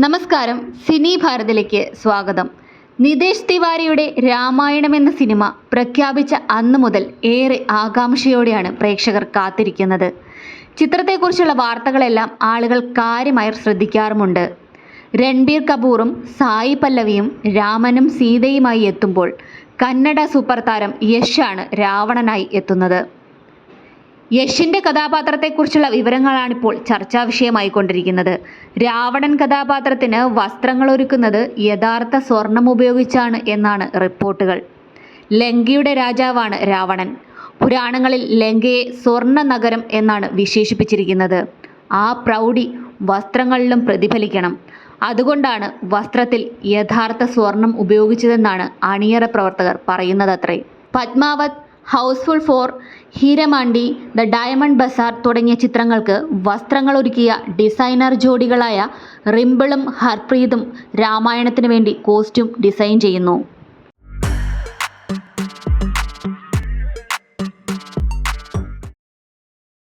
നമസ്കാരം. സിനി ഭാരതിലേക്ക് സ്വാഗതം. നിതേഷ് തിവാരിയുടെ രാമായണം എന്ന സിനിമ പ്രഖ്യാപിച്ച അന്ന് മുതൽ ഏറെ ആകാംക്ഷയോടെയാണ് പ്രേക്ഷകർ കാത്തിരിക്കുന്നത്. ചിത്രത്തെക്കുറിച്ചുള്ള വാർത്തകളെല്ലാം ആളുകൾ കാര്യമായി ശ്രദ്ധിക്കാറുമുണ്ട്. രൺബീർ കപൂറും സായി പല്ലവിയും രാമനും സീതയുമായി എത്തുമ്പോൾ കന്നഡ സൂപ്പർ താരം യശാണ് രാവണനായി എത്തുന്നത്. യഷിന്റെ കഥാപാത്രത്തെക്കുറിച്ചുള്ള വിവരങ്ങളാണിപ്പോൾ ചർച്ചാ വിഷയമായി കൊണ്ടിരിക്കുന്നത് രാവണൻ കഥാപാത്രത്തിന് വസ്ത്രങ്ങൾ ഒരുക്കുന്നത് യഥാർത്ഥ സ്വർണം ഉപയോഗിച്ചാണ് എന്നാണ് റിപ്പോർട്ടുകൾ. ലങ്കയുടെ രാജാവാണ് രാവണൻ. പുരാണങ്ങളിൽ ലങ്കയെ സ്വർണ നഗരം എന്നാണ് വിശേഷിപ്പിച്ചിരിക്കുന്നത്. ആ പ്രൗഢി വസ്ത്രങ്ങളിലും പ്രതിഫലിക്കണം. അതുകൊണ്ടാണ് വസ്ത്രത്തിൽ യഥാർത്ഥ സ്വർണം ഉപയോഗിച്ചതെന്നാണ് അണിയറ പ്രവർത്തകർ പറയുന്നതത്രേ. Padmaavat housefull four Heeramandi the diamond bazaar തുടങ്ങിയ ചിത്രങ്ങൾക്ക് വസ്ത്രങ്ങൾ ഒരുക്കിയ ഡിസൈനർ ജോഡികളായ റിംപിളും ഹർപ്രീതും രാമായണത്തിന് വേണ്ടി കോസ്റ്റ്യൂം ഡിസൈൻ ചെയ്യുന്നു.